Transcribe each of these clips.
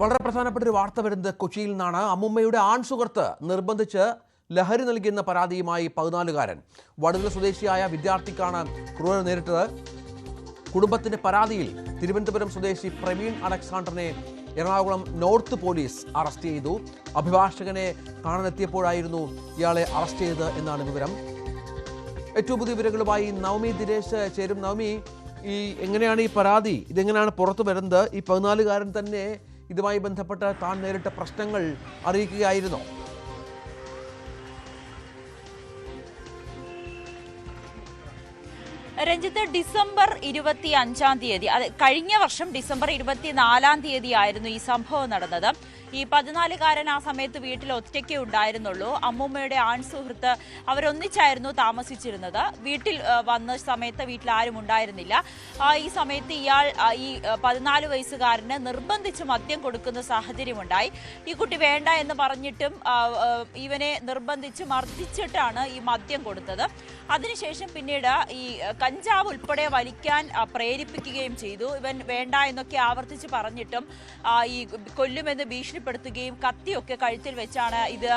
വളരെ പ്രധാനപ്പെട്ട ഒരു വാർത്ത വരുന്നത് കൊച്ചിയിൽ നിന്നാണ്. അമ്മുമ്മയുടെ ആൺ സുഹൃത്ത് നിർബന്ധിച്ച് ലഹരി നൽകിയെന്ന പരാതിയുമായി പതിനാലുകാരൻ. വടുതല സ്വദേശിയായ വിദ്യാർത്ഥിക്കാണ് ക്രൂരത നേരിട്ടത്. കുടുംബത്തിന്റെ പരാതിയിൽ തിരുവനന്തപുരം സ്വദേശി പ്രവീൺ അലക്സാണ്ടറിനെ എറണാകുളം നോർത്ത് പോലീസ് അറസ്റ്റ് ചെയ്തു. അഭിഭാഷകനെ കാണാനെത്തിയപ്പോഴായിരുന്നു ഇയാളെ അറസ്റ്റ് ചെയ്തത് എന്നാണ് വിവരം. ഏറ്റവും പുതിയ വിവരങ്ങളുമായി നവമി ദിനേശ് ചേരും. നവമി ഈ എങ്ങനെയാണ് ഈ പരാതി? ഇതെങ്ങനെയാണ് പുറത്തു വരുന്നത്? ഈ പതിനാലുകാരൻ തന്നെ ഇതുമായി ബന്ധപ്പെട്ട് താൻ നേരിട്ട പ്രശ്നങ്ങൾ അറിയിക്കുകയായിരുന്നോ. രഞ്ജിത്ത് ഡിസംബർ ഇരുപത്തി അഞ്ചാം തീയതി അത് കഴിഞ്ഞ വർഷം ഡിസംബർ ഇരുപത്തിനാലാം തീയതി ആയിരുന്നു ഈ സംഭവം നടന്നത്. ഈ പതിനാലുകാരൻ ആ സമയത്ത് വീട്ടിൽ ഒറ്റയ്ക്കേ ഉണ്ടായിരുന്നുള്ളൂ. അമ്മൂമ്മയുടെ ആൺ സുഹൃത്ത് അവരൊന്നിച്ചായിരുന്നു താമസിച്ചിരുന്നത്. വീട്ടിൽ വന്ന സമയത്ത് വീട്ടിൽ ആരും ഉണ്ടായിരുന്നില്ല. ഈ സമയത്ത് ഇയാൾ ഈ പതിനാല് വയസ്സുകാരന് നിർബന്ധിച്ച് മദ്യം കൊടുക്കുന്ന സാഹചര്യമുണ്ടായി. ഈ കുട്ടി വേണ്ട എന്ന് പറഞ്ഞിട്ടും ഇവനെ നിർബന്ധിച്ച് മർദ്ദിച്ചിട്ടാണ് ഈ മദ്യം കൊടുത്തത്. അതിനുശേഷം പിന്നീട് ഈ കഞ്ചാവ് ഉൾപ്പെടെ വലിക്കാൻ പ്രേരിപ്പിക്കുകയും ചെയ്തു. ഇവൻ വേണ്ട എന്നൊക്കെ ആവർത്തിച്ച് പറഞ്ഞിട്ടും ഈ കൊല്ലുമെന്ന് ഭീഷണിപ്പെടുത്തുകയും കത്തിയൊക്കെ കഴുത്തിൽ വെച്ചാണ് ഇത്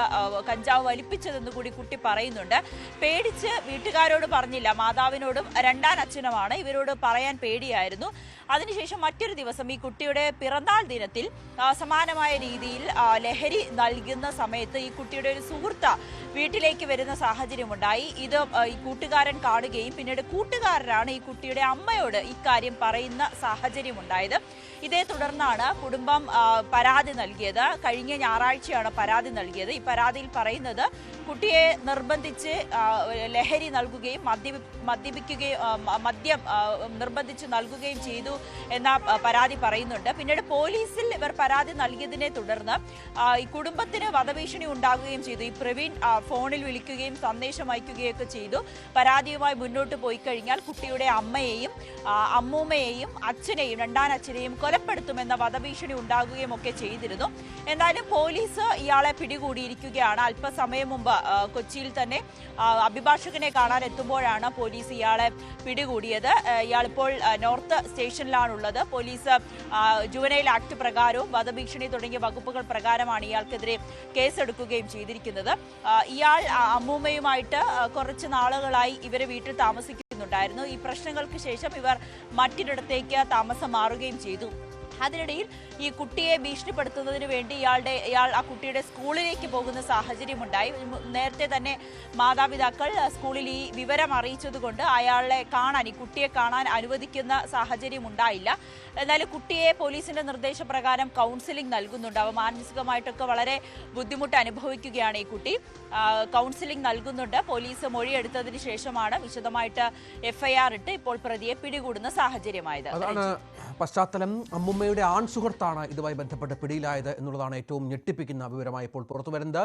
കഞ്ചാവ് വലിപ്പിച്ചതെന്ന് കൂടി കുട്ടി പറയുന്നുണ്ട്. പേടിച്ച് വീട്ടുകാരോട് പറഞ്ഞില്ല. മാതാവിനോടും രണ്ടാം അച്ഛനുമാണ് ഇവരോട് പറയാൻ പേടിയായിരുന്നു. അതിനുശേഷം മറ്റൊരു ദിവസം ഈ കുട്ടിയുടെ പിറന്നാൾ ദിനത്തിൽ സമാനമായ രീതിയിൽ ലഹരി നൽകുന്ന സമയത്ത് ഈ കുട്ടിയുടെ ഒരു സുഹൃത്ത് വീട്ടിലേക്ക് വരുന്ന സാഹചര്യമുണ്ടായി. ഇത് കൂട്ടുകാരൻ കാണുകയും പിന്നീട് കൂട്ടുകാരനാണ് ഈ കുട്ടിയുടെ അമ്മയോട് ഇക്കാര്യം പറയുന്ന സാഹചര്യം ഉണ്ടായത് ഇതേ തുടർന്നാണ് കുടുംബം പരാതി നൽകിയത്. കഴിഞ്ഞ ഞായറാഴ്ചയാണ് പരാതി നൽകിയത്. ഈ പരാതിയിൽ പറയുന്നത് കുട്ടിയെ നിർബന്ധിച്ച് ലഹരി നൽകുകയും മദ്യ മദ്യപിക്കുകയും മദ്യം നിർബന്ധിച്ച് നൽകുകയും ചെയ്തു എന്ന പരാതി പറയുന്നുണ്ട്. പിന്നീട് പോലീസിൽ ഇവർ പരാതി നൽകിയതിനെ തുടർന്ന് ഈ കുടുംബത്തിന് വധഭീഷണി ഉണ്ടാകുകയും ചെയ്തു. ഈ പ്രവീൺ ഫോണിൽ വിളിക്കുകയും സന്ദേശം അയക്കുകയൊക്കെ ചെയ്തു. പരാതിയുമായി മുന്നോട്ട് പോയി കഴിഞ്ഞാൽ കുട്ടിയുടെ അമ്മയെയും അമ്മൂമ്മയെയും അച്ഛനെയും രണ്ടാനച്ഛനെയും കൊലപ്പെടുത്തുമെന്ന വധഭീഷണി ഉണ്ടാകുകയും ഒക്കെ ചെയ്തിരുന്നു. എന്നാലും പോലീസ് ഇയാളെ പിടികൂടിയിരിക്കുകയാണ്. അല്പസമയം മുമ്പ് കൊച്ചിയിൽ തന്നെ അഭിഭാഷകനെ കാണാൻ എത്തുമ്പോഴാണ് പോലീസ് ഇയാളെ പിടികൂടിയത്. ഇയാളിപ്പോൾ നോർത്ത് സ്റ്റേഷനിലാണുള്ളത്. പോലീസ് ജുവനൈൽ ആക്ട് പ്രകാരവും വധഭീഷണി തുടങ്ങിയ വകുപ്പുകൾ പ്രകാരമാണ് ഇയാൾക്കെതിരെ കേസെടുക്കുകയും ചെയ്തിരിക്കുന്നത്. ഇയാൾ അമ്മൂമ്മയുമായിട്ട് കുറച്ച് കുറച്ച് നാളുകളായി ഇവർ വീട്ടിൽ താമസിക്കുന്നുണ്ടായിരുന്നു. ഈ പ്രശ്നങ്ങൾക്ക് ശേഷം ഇവർ മറ്റൊരിടത്തേക്ക് താമസം മാറുകയും ചെയ്തു. അതിനിടയിൽ ഈ കുട്ടിയെ ഭീഷണിപ്പെടുത്തുന്നതിന് വേണ്ടി ഇയാളുടെ ഇയാൾ ആ കുട്ടിയുടെ സ്കൂളിലേക്ക് പോകുന്ന സാഹചര്യമുണ്ടായി. നേരത്തെ തന്നെ മാതാപിതാക്കൾ സ്കൂളിൽ ഈ വിവരം അറിയിച്ചതുകൊണ്ട് അയാളെ കാണാൻ ഈ കുട്ടിയെ കാണാൻ അനുവദിക്കുന്ന സാഹചര്യം ഉണ്ടായില്ല എന്നാലും കുട്ടിയെ പോലീസിന്റെ നിർദ്ദേശപ്രകാരം കൗൺസിലിംഗ് നൽകുന്നുണ്ട്. അവ മാനസികമായിട്ടൊക്കെ വളരെ ബുദ്ധിമുട്ട് അനുഭവിക്കുകയാണ് ഈ കുട്ടി. കൗൺസിലിംഗ് നൽകുന്നുണ്ട്. പോലീസ് മൊഴിയെടുത്തതിന് ശേഷമാണ് വിശദമായിട്ട് എഫ്ഐആർ ഇട്ട് ഇപ്പോൾ പ്രതിയെ പിടികൂടുന്ന സാഹചര്യമായത്. പശ്ചാത്തലം. അമ്മുമ്മയുടെ ആൺ സുഹൃത്താണ് ഇതുമായി ബന്ധപ്പെട്ട് പിടിയിലായത് എന്നുള്ളതാണ് ഏറ്റവും ഞെട്ടിപ്പിക്കുന്ന വിവരമായി ഇപ്പോൾ പുറത്തു വരുന്നത്